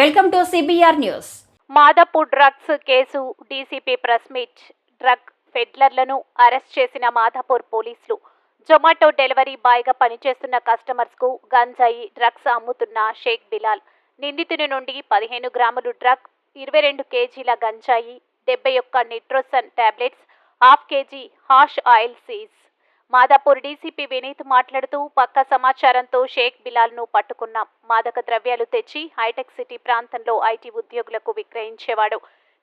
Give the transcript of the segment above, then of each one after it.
Welcome to CBR news. Madhapur drugs case DCP press meet drug ఫెడ్లర్లను arrest చేసిన మాధాపూర్ పోలీసులు. Zomato delivery బాయ్గా పనిచేస్తున్న కస్టమర్స్కు గంజాయి drugs అమ్ముతున్న షేక్ బిలాల్. నిందితుని నుండి పదిహేను గ్రాములు డ్రగ్ ఇరవై రెండు కేజీల గంజాయి డెబ్బై ఒక్క Nitrosun tablets half KG hash oil seize Madhapur DCP Vineet మాట్లాడుతూ పక్క సమాచారంతో షేక్ బిలాల్ను పట్టుకున్నాం. మాదక ద్రవ్యాలు తెచ్చి హైటెక్ సిటీ ప్రాంతంలో ఐటీ ఉద్యోగులకు విక్రయించేవాడు.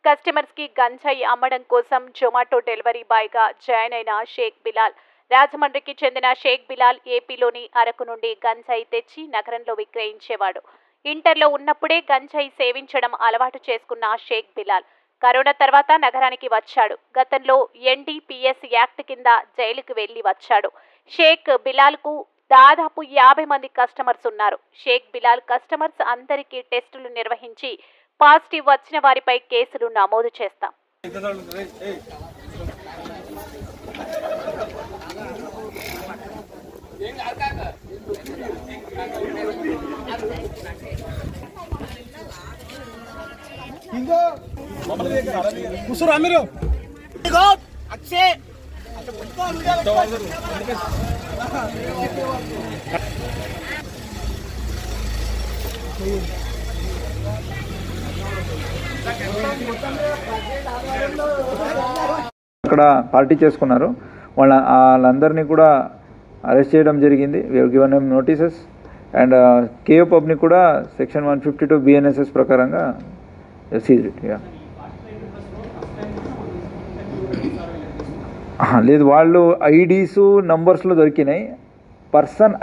కస్టమర్స్కి గంజాయి అమ్మడం కోసం జొమాటో డెలివరీ బాయ్గా జాయిన్ అయిన షేక్ బిలాల్. రాజమండ్రికి చెందిన షేక్ బిలాల్ ఏపీలోని అరకు నుండి గంజాయి తెచ్చి నగరంలో విక్రయించేవాడు. ఇంటర్లో ఉన్నప్పుడే గంజాయి సేవించడం అలవాటు చేసుకున్న షేక్ బిలాల్. కరోనా తర్వాత నగరానికి వచ్చాడు. గతంలో ఎన్డీపీఎస్ యాక్ట్ కింద జైలుకు వెళ్ళి వచ్చాడు. షేక్ బిలాల్కు దాదాపు యాభై మంది కస్టమర్స్ ఉన్నారు. షేక్ బిలాల్ కస్టమర్స్ అందరికీ టెస్టులు నిర్వహించి పాజిటివ్ వచ్చిన వారిపై కేసులు నమోదు చేస్తాం. కూర్చోరా మీరు అక్కడ పార్టీ చేసుకున్నారు. వాళ్ళ వాళ్ళందరినీ కూడా అరెస్ట్ చేయడం జరిగింది. Given M notices and KO పబ్ని కూడా section one fifty two BNSS ప్రకారంగా సీజ్ లేదు వాళ్ళు ఐడీస్ నంబర్స్లో దొరికినాయి. Person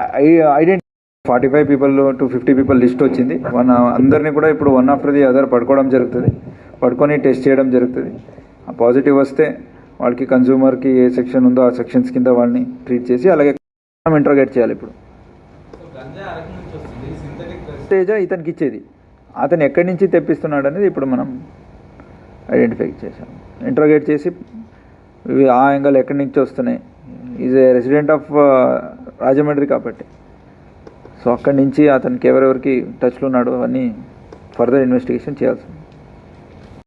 identity forty five people to fifty people list వచ్చింది. వన్ అందరినీ కూడా ఇప్పుడు వన్ ఆఫ్టర్ ది అదర్ పడుకోవడం జరుగుతుంది. పడుకొని టెస్ట్ చేయడం జరుగుతుంది. పాజిటివ్ వస్తే వాళ్ళకి కన్జ్యూమర్కి ఏ సెక్షన్ ఉందో ఆ సెక్షన్స్ కింద వాళ్ళని ట్రీట్ చేసి అలాగే మనం ఇంట్రోగేట్ చేయాలి ఇప్పుడు. తేజ ఇతనికి ఇచ్చేది. అతను ఎక్కడి నుంచి తెప్పిస్తున్నాడు అనేది ఇప్పుడు మనం ఐడెంటిఫై చేశాము. ఇంట్రోగేట్ చేసి ఇవి ఆ యాంగల్ ఎక్కడి నుంచి వస్తున్నాయి? Is a resident of Rajahmundry కాబట్టి. సో అక్కడి నుంచి అతనికి ఎవరెవరికి టచ్లో ఉన్నాడు అవన్నీ ఫర్దర్ ఇన్వెస్టిగేషన్ చేయాల్సింది